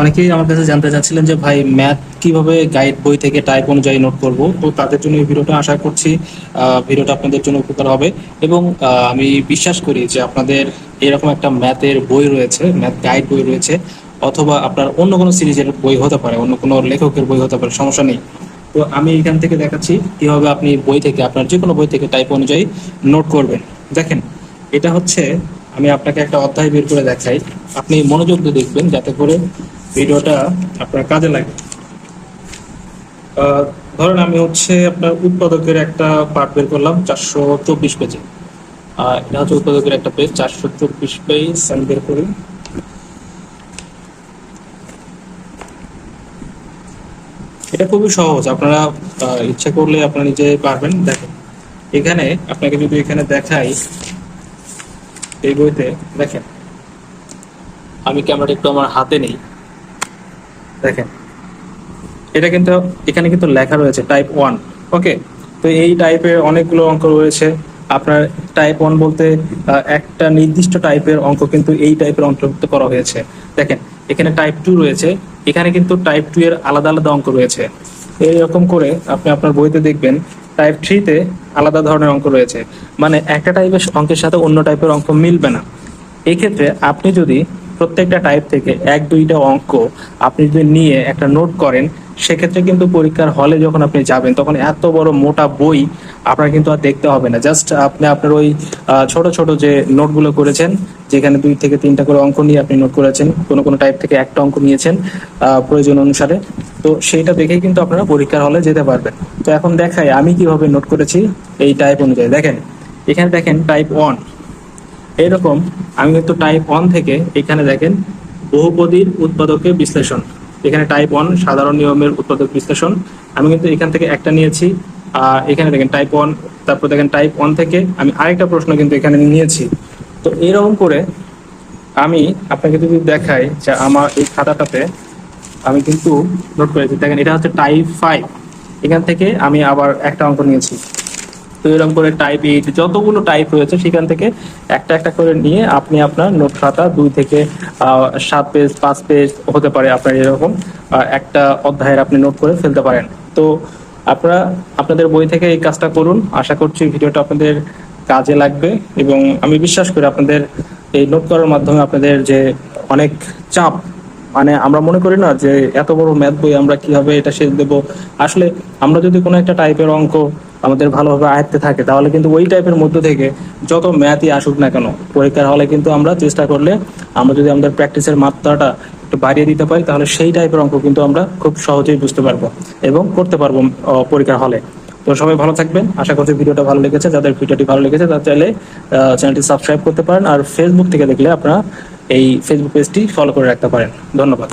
অনেকেই আমার কাছে জানতে চাচ্ছিলেন যে, ভাই ম্যাথ কীভাবে গাইড বই থেকে টাইপ অনুযায়ী নোট করব? তো তাদের জন্য এই ভিডিওটা আশা করছি ভিডিওটা আপনাদের জন্য উপকার হবে। এবং আমি বিশ্বাস করি যে আপনাদের এরকম একটা ম্যাথের বই রয়েছে ম্যাথ গাইড বই রয়েছে, অথবা আপনার অন্য কোনো সিরিজের বই হতে পারে, অন্য কোনো লেখকের বই হতে পারে, সমস্যা নেই। তো আমি এখান থেকে দেখাচ্ছি কীভাবে আপনি বই থেকে, আপনার যে কোনো বই থেকে টাইপ অনুযায়ী নোট করবেন। দেখেন, এটা হচ্ছে, আমি আপনাকে একটা অধ্যায় বের করে দেখাই। আপনি মনোযোগ দিয়ে দেখবেন, যাতে করে ভিডিওটা আপনার কাজে লাগে ধরেন আমি হচ্ছে আপনার উৎপাদকের একটা পার্ট বের করলাম চারশো চব্বিশ পেজে এটা হচ্ছে উৎপাদকের একটা পেজ চারশো চব্বিশ পেজ আমি বের করি। এটা খুবই সহজ, আপনারা ইচ্ছা করলে আপনারা নিজে পারবেন। দেখেন, এখানে আপনাকে যদি এখানে দেখাই, এই বইতে, দেখেন, আমি ক্যামেরাটা একটু আমার হাতে নেই। দেখেন। এটা কিন্তু এখানে কিন্তু লেখা রয়েছে টাইপ ওয়ান ওকে তো এই টাইপের অনেকগুলো অঙ্ক রয়েছে। আপনার টাইপ ওয়ান বলতে একটা নির্দিষ্ট টাইপের অঙ্ক কিন্তু এই টাইপের অন্তর্ভুক্ত করা হয়েছে। দেখেন, এখানে টাইপ টু রয়েছে। এখানে কিন্তু টাইপ টু এর আলাদা আলাদা অঙ্ক রয়েছে। এইরকম করে আপনি আপনার বইতে দেখবেন টাইপ থ্রিতে আলাদা ধরনের অঙ্ক রয়েছে। মানে একটা টাইপের অঙ্কের সাথে অন্য টাইপের অঙ্ক মিলবে না। এই ক্ষেত্রে আপনি যদি প্রত্যেকটা টাইপ থেকে এক, দুইটা অঙ্ক আপনি যদি নিয়ে একটা নোট করেন, সেক্ষেত্রে কিন্তু পরীক্ষার হলে যখন আপনি যাবেন, তখন এত বড় মোটা বই আপনার কিন্তু আর দেখতে হবে না। জাস্ট আপনি, আপনার ওই ছোট ছোট যে নোটগুলো করেছেন, যেখানে দুই থেকে তিনটা করে অঙ্ক নিয়ে আপনি নোট করেছেন, কোনো কোনো টাইপ থেকে একটা অঙ্ক নিয়েছেন প্রয়োজন অনুসারে, তো সেইটা দেখেই কিন্তু আপনারা পরীক্ষার হলে যেতে পারবেন। তো এখন দেখাই আমি কীভাবে নোট করেছি এই টাইপ অনুযায়ী। দেখেন, এখানে দেখেন টাইপ ওয়ান এরকম আমি কিন্তু টাইপ ওয়ান থেকে এখানে দেখেন বহুপদীর উৎপাদকের বিশ্লেষণ। এখানে টাইপ ওয়ান সাধারণ নিয়মের উৎপাদক বিশ্লেষণ। আমি কিন্তু এখান থেকে একটা নিয়েছি, আর এখানে দেখেন টাইপ ওয়ান তারপর দেখেন টাইপ ওয়ান থেকে আমি আরেকটা প্রশ্ন কিন্তু এখানে নিয়েছি। তো এরকম করে আমি আপনাকে যদি দেখাই যে আমার এই খাতাটাতে আমি কিন্তু নোট করেছি। দেখেন এটা হচ্ছে টাইপ ফাইভ এখান থেকে আমি আবার একটা অঙ্ক নিয়েছি। তো এরকম করে টাইপ এইট যতগুলো টাইপ রয়েছে সেখান থেকে একটা একটা করে নিয়ে আপনি আপনার নোট খাতা দুই থেকে সাত পেজ পাঁচ পেজ হতে পারে আপনার এরকম একটা অধ্যায়ের আপনি নোট করে ফেলতে পারেন। তো আপনারা, আপনাদের বই থেকে এই কাজটা করুন। আশা করছি ভিডিওটা আপনাদের কাজে লাগবে এবং আমি বিশ্বাস করি আপনাদের এই নোট করার মাধ্যমে আপনাদের যে অনেক চাপ মানে আমরা মনে করি না যে এত বড় ম্যাথ বই আমরা কীভাবে এটা শেষ দেবো? আসলে আমরা যদি কোনো একটা টাইপের অঙ্ক আমাদের ভালোভাবে আয়ত্তে থাকে, তাহলে কিন্তু ওই টাইপের মধ্য থেকে যত ম্যাথই আসুক না কেন, পরীক্ষার হলে কিন্তু আমরা চেষ্টা করলে আমরা যদি আমাদের প্র্যাকটিসের মাত্রাটা একটু বাড়িয়ে দিতে পারি, তাহলে সেই টাইপের অঙ্ক কিন্তু আমরা খুব সহজেই বুঝতে পারব এবং করতে পারব পরীক্ষার হলে। তো সবাই ভালো থাকবেন, আশা করছি ভিডিওটা ভালো লেগেছে, যাদের ভিডিওটি ভালো লেগেছে তারা চাইলে চ্যানেলটি সাবস্ক্রাইব করতে পারেন আর ফেসবুক থেকে দেখলে আপনারা এই ফেসবুক পেজটি ফলো করে রাখতে পারেন। ধন্যবাদ।